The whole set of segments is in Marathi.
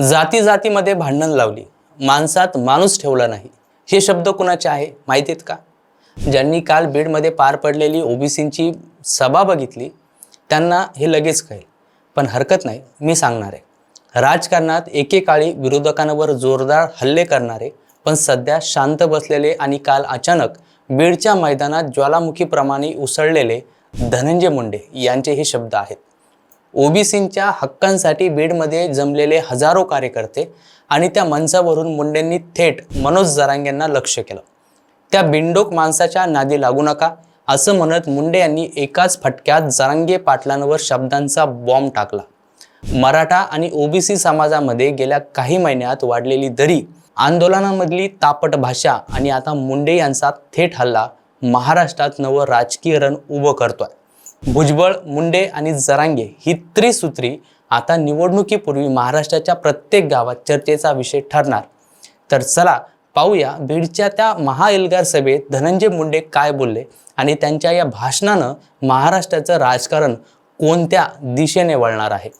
जाती जातीमध्ये भांडण लावली. माणसात माणूस ठेवला नाही. हे शब्द कुणाचे आहे? माहिती आहेत का? ज्यांनी काल बीडमध्ये पार पडलेली ओबीसींची सभा बघितली त्यांना हे लगेच कळेल. पण हरकत नाही मी सांगणार आहे. राजकारणात एकेकाळी विरोधकांवर जोरदार हल्ले करणारे पण सध्या शांत बसलेले आणि काल अचानक बीडच्या मैदानात ज्वालामुखीप्रमाणे उसळलेले धनंजय मुंडे यांचे हे शब्द आहेत. ओबीसींच्या हक्कांसाठी बीडमध्ये जमलेले हजारो कार्यकर्ते आणि त्या मंचावरून मुंडेंनी थेट मनोज जरांगेंना लक्ष केलं. त्या बिंडोक माणसाच्या नादी लागू नका असं म्हणत मुंडे यांनी एकाच फटक्यात जरांगे पाटलांवर शब्दांचा बॉम्ब टाकला. मराठा आणि ओबीसी समाजामध्ये गेल्या काही महिन्यात वाढलेली दरी आंदोलनामधली तापट भाषा आणि आता मुंडे यांचा थेट हल्ला महाराष्ट्रात नवं राजकीय रण उभं करतोय. भुजबळ मुंडे आणि जरांगे ही त्रिसूत्री आता निवडणुकीपूर्वी महाराष्ट्राच्या प्रत्येक गावात चर्चेचा विषय ठरणार. तर चला पाहूया बीडच्या त्या महाएल्गार सभेत धनंजय मुंडे काय बोलले आणि त्यांच्या या भाषणानं महाराष्ट्राचं राजकारण कोणत्या दिशेने वळणार आहे.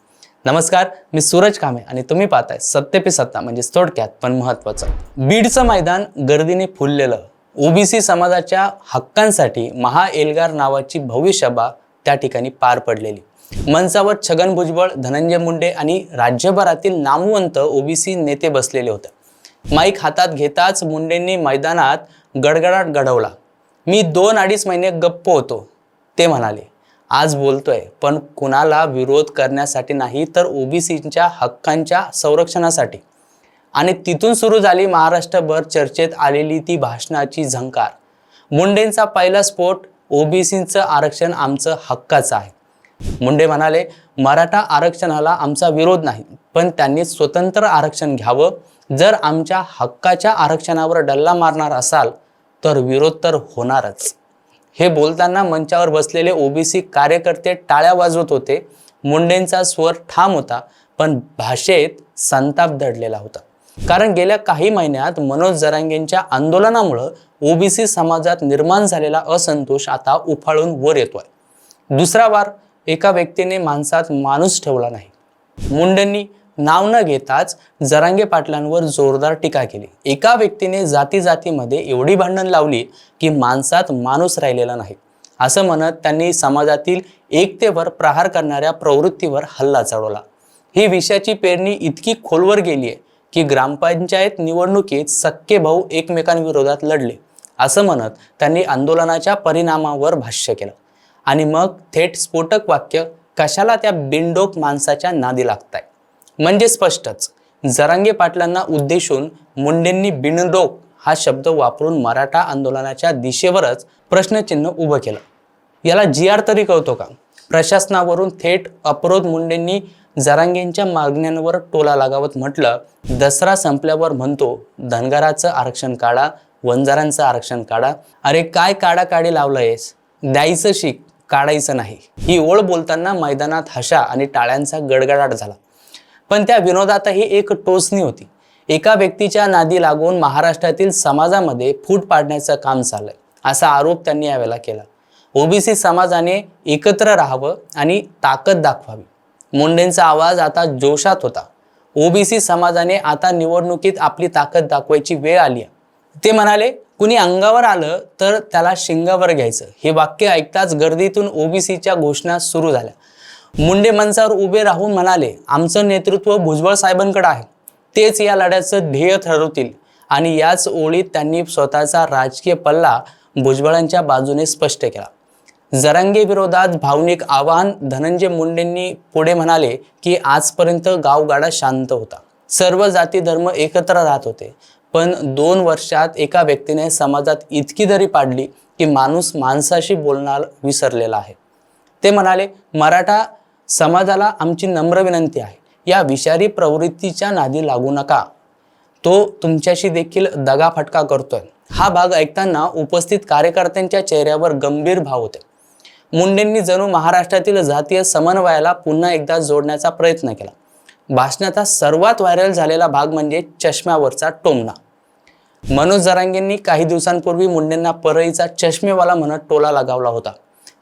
नमस्कार मी सूरज कामे आणि तुम्ही पाहताय सत्य पे सत्ता म्हणजे थोडक्यात पण महत्वाचं बीडचं मैदान गर्दीने फुललेलं. ओबीसी समाजाच्या हक्कांसाठी महाएल्गार नावाची भव्य सभा त्या ठिकाणी पार पडलेली. मंचावर छगन भुजबळ धनंजय मुंडे आणि राज्यभरातील नामवंत ओबीसी नेते बसलेले होते. माईक हातात घेताच मुंडेंनी मैदानात गडगडाट घडवला. मी दोन अडीच महिने गप्प होतो ते म्हणाले. आज बोलतोय पण कुणाला विरोध करण्यासाठी नाही तर ओबीसीच्या हक्कांच्या संरक्षणासाठी. आणि तिथून सुरू झाली महाराष्ट्रभर चर्चेत आलेली ती भाषणाची झंकार. मुंडेंचा पहिला स्फोट ओबीसीचं आरक्षण आमचं हक्काचं आहे. मुंडे म्हणाले मराठा आरक्षणाला आमचा विरोध नाही पण त्यांनी स्वतंत्र आरक्षण घ्यावं. जर आमच्या हक्काच्या आरक्षणावर डल्ला मारणार असाल तर विरोध तर होणारच. हे बोलताना मंचावर बसलेले ओबीसी कार्यकर्ते टाळ्या वाजवत होते. मुंडेंचा स्वर ठाम होता पण भाषेत संताप दडलेला होता. कारण गेल्या काही महिन्यात मनोज जरांगेंच्या आंदोलनामुळं ओबीसी समाजात निर्माण झालेला असंतोष आता उफाळून वर येतोय. दुसरा वार एका व्यक्तीने माणसात माणूस ठेवला नाही. मुंडेंनी नाव न घेताच जरांगे पाटलांवर जोरदार टीका केली. एका व्यक्तीने जाती जातीमध्ये एवढी भांडण लावली की माणसात माणूस राहिलेला नाही. असं म्हणत त्यांनी समाजातील एकतेवर प्रहार करणाऱ्या प्रवृत्तीवर हल्ला चढवला. ही विषयाची पेरणी इतकी खोलवर गेली आहे की ग्रामपंचायत निवडणुकीत सख्खे भाऊ एकमेकांविरोधात लढले. असं म्हणत त्यांनी आंदोलनाच्या परिणामावर भाष्य केलं. आणि मग थेट स्फोटक वाक्य कशाला त्या बिनडोक माणसाच्या नादी लागताय? म्हणजे स्पष्टच जरांगे पाटलांना उद्देशून मुंडेंनी बिनडोक हा शब्द वापरून मराठा आंदोलनाच्या दिशेवरच प्रश्नचिन्ह उभं केलं. याला जी आर तरी कळतो का? प्रशासनावरून थेट अपरोध मुंडेंनी जरांगेंच्या मागण्यांवर टोला लागावत म्हटलं दसरा संपल्यावर म्हणतो धनगराचं आरक्षण काढा वंजारांचं आरक्षण काढा. अरे काय काढा काढी लावलंयस? द्यायचं शिक काढायचं नाही. ही ओळ बोलताना मैदानात हशा आणि टाळ्यांचा गडगडाट झाला. पण त्या विनोदातही एक टोचणी होती. एका व्यक्तीच्या नादी लागून महाराष्ट्रातील समाजामध्ये फूट पाडण्याचं काम चाललंय असा आरोप त्यांनी यावेळेला केला. ओबीसी समाजाने एकत्र राहावं आणि ताकद दाखवावी. मुंडेंचा आवाज आता जोशात होता. ओबीसी समाजाने आता निवडणुकीत आपली ताकद दाखवायची वेळ आली आहे. ते म्हणाले कुणी अंगावर आलं तर त्याला शिंगावर घ्यायचं. हे वाक्य ऐकताच गर्दीतून ओबीसीच्या घोषणा सुरू झाल्या. मुंडे मंचावर उभे राहून म्हणाले आमचं नेतृत्व भुजबळ साहेबांकडे आहे. तेच या लढ्याचं ध्येय ठरवतील आणि याच ओळीत त्यांनी स्वतःचा राजकीय पल्ला भुजबळांच्या बाजूने स्पष्ट केला. जरांगे विरोधात भावनिक आवाहन धनंजय मुंडेंनी पुढे म्हणाले की आजपर्यंत गावगाडा शांत होता. सर्व जाती धर्म एकत्र राहत होते. पण दोन वर्षात एका व्यक्तीने समाजात इतकी दरी पाडली की माणूस माणसाशी बोलणार विसरलेला आहे. ते म्हणाले मराठा समाजाला आमची नम्र विनंती आहे. या विषारी प्रवृत्तीच्या नादी लागू नका. तो तुमच्याशी देखील दगाफटका करतोय. हा भाग ऐकताना उपस्थित कार्यकर्त्यांच्या चेहऱ्यावर गंभीर भाव होते. मुंडेंनी जणू महाराष्ट्रातील जातीय समन्वयाला पुन्हा एकदा जोडण्याचा प्रयत्न केला. भाषणाचा सर्वात व्हायरल झालेला भाग म्हणजे चष्म्यावरचा टोमणा. मनोज जरांगेंनी काही दिवसांपूर्वी मुंडेंना परळीचा चष्मेवाला म्हणत टोला लगावला होता.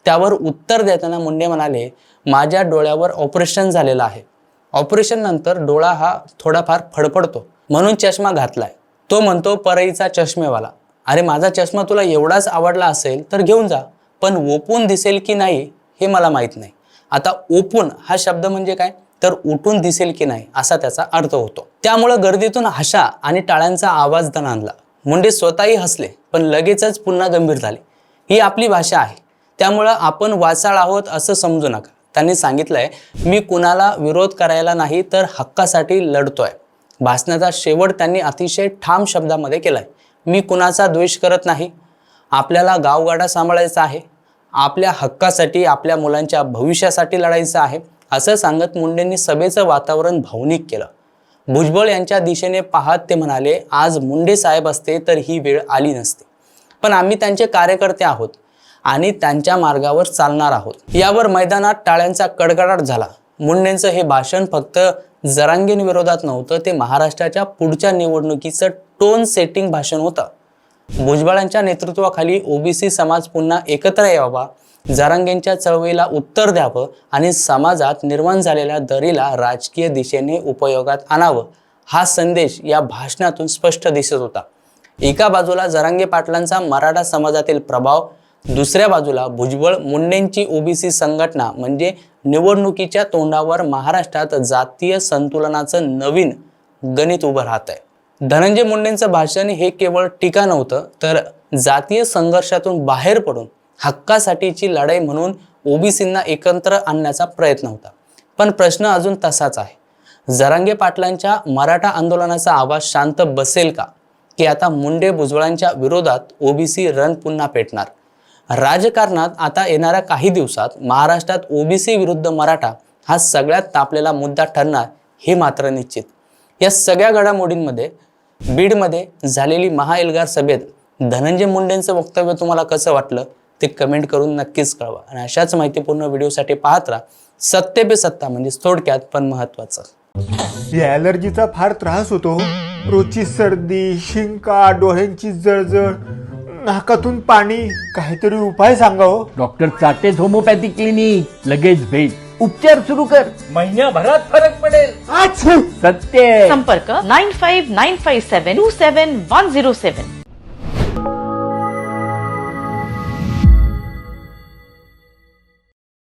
त्यावर उत्तर देताना मुंडे म्हणाले माझ्या डोळ्यावर ऑपरेशन झालेलं आहे. ऑपरेशन नंतर डोळा हा थोडाफार फडफडतो. म्हणून चष्मा घातलाय. तो म्हणतो परईचा चष्मेवाला. अरे माझा चष्मा तुला एवढाच आवडला असेल तर घेऊन जा. पण ओपून दिसेल की नाही हे मला माहीत नाही. आता ओपून हा शब्द म्हणजे काय? तर उठून दिसेल की नाही असा त्याचा अर्थ होतो. त्यामुळं गर्दीतून हशा आणि टाळ्यांचा आवाज दणाणला मुंडे स्वतःही हसले पण लगेचच पुन्हा गंभीर झाले. ही आपली भाषा आहे. त्यामुळं आपण वाचाळ आहोत असं समजू नका. त्यांनी सांगितलंय मी कुणाला विरोध करायला नाही तर हक्कासाठी लढतोय. भाषणाचा शेवट त्यांनी अतिशय ठाम शब्दामध्ये केलाय. मी कुणाचा द्वेष करत नाही? आपल्याला गावगाडा सांभाळायचा आहे? आपल्या हक्कासाठी आपल्या मुलांच्या भविष्यासाठी लढायचं आहे? असं सांगत मुंडेंनी सभेचं वातावरण भावनिक केलं. भुजबळ यांच्या दिशेने पाहत ते म्हणाले आज मुंडे साहेब असते तर ही वेळ आली नसते. पण आम्ही त्यांचे कार्यकर्ते आहोत आणि त्यांच्या मार्गावर चालणार आहोत. यावर मैदानात टाळ्यांचा कडकडाट झाला. मुंडेंचं हे भाषण फक्त जरांगेन विरोधात नव्हतं ते महाराष्ट्राच्या पुढच्या निवडणुकीचं टोन सेटिंग भाषण होतं. भुजबळांच्या नेतृत्वाखाली ओबीसी समाज पुन्हा एकत्र यावा जरांगेंच्या चळवळीला उत्तर द्यावं आणि समाजात निर्माण झालेल्या दरीला राजकीय दिशेने उपयोगात आणावं हा संदेश या भाषणातून स्पष्ट दिसत होता. एका बाजूला जरांगे पाटलांचा मराठा समाजातील प्रभाव दुसऱ्या बाजूला भुजबळ मुंडेंची ओबीसी संघटना म्हणजे निवडणुकीच्या तोंडावर महाराष्ट्रात जातीय संतुलनाचं नवीन गणित उभं राहत आहे धनंजय मुंडेंचं भाषण हे केवळ टीका नव्हतं तर जातीय संघर्षातून बाहेर पडून हक्कासाठीची लढाई म्हणून ओबीसींना एकत्र आणण्याचा प्रयत्न होता. पण प्रश्न अजून तसाच आहे. जरांगे पाटलांच्या मराठा आंदोलनाचा आवाज शांत बसेल का? की आता मुंडे भुजबळांच्या विरोधात ओबीसी रण पुन्हा पेटणार? राजकारणात आता येणाऱ्या काही दिवसात महाराष्ट्रात ओबीसी विरुद्ध मराठा हा सगळ्यात तापलेला मुद्दा ठरणार हे मात्र निश्चित. या सगळ्या घडामोडींमध्ये बीडमध्ये झालेली महाएल्गार सभेत धनंजय मुंडेंचं वक्तव्य तुम्हाला कसं वाटलं? ते कमेंट करून नक्कीच कळवा. आणि अशाच माहितीपूर्ण व्हिडिओसाठी पाहत राहा. सत्य पे सत्ता म्हणजे थोडक्यात पण महत्त्वाचं या ॲलर्जीचा फार त्रास होतो रोजची सर्दी शिंका डोळ्यांची जळजळ नाकातून पाणी काहीतरी उपाय सांगा हो. डॉक्टर चाटेज होमोपॅथी क्लिनिक लगेच भेट. उपचार सुरू कर. महिन्याभरात फरक पडेल. आच्छू! सत्य. संपर्क nine five nine five seven two seven one zero seven.